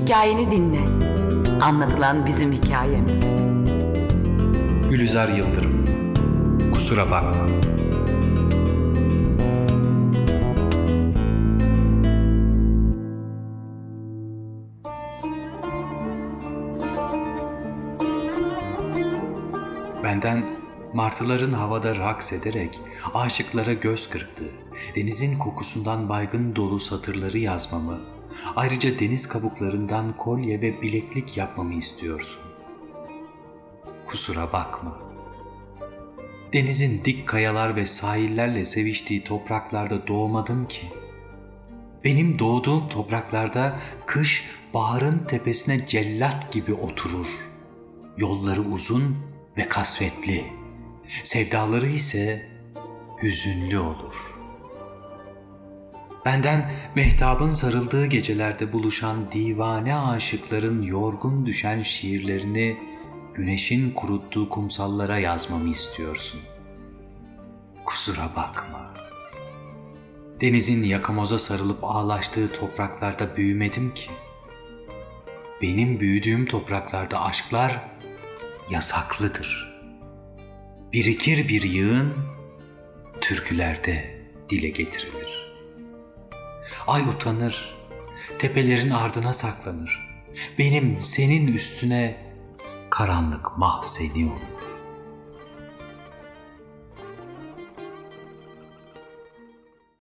Hikayeni dinle. Anlatılan bizim hikayemiz. Gülizar Yıldırım. Kusura bakma. Benden martıların havada raks ederek aşıklara göz kırptığı, denizin kokusundan baygın dolu satırları yazmamı, ayrıca deniz kabuklarından kolye ve bileklik yapmamı istiyorsun. Kusura bakma. Denizin dik kayalar ve sahillerle seviştiği topraklarda doğmadım ki. Benim doğduğum topraklarda kış baharın tepesine cellat gibi oturur. Yolları uzun ve kasvetli. Sevdaları ise hüzünlü olur. Benden mehtabın sarıldığı gecelerde buluşan divane aşıkların yorgun düşen şiirlerini güneşin kuruttuğu kumsallara yazmamı istiyorsun. Kusura bakma. Denizin yakamoza sarılıp ağlaştığı topraklarda büyümedim ki. Benim büyüdüğüm topraklarda aşklar yasaklıdır. Birikir bir yığın türkülerde dile getirilir. Ay utanır, tepelerin ardına saklanır. Benim senin üstüne karanlık mahzeni olur.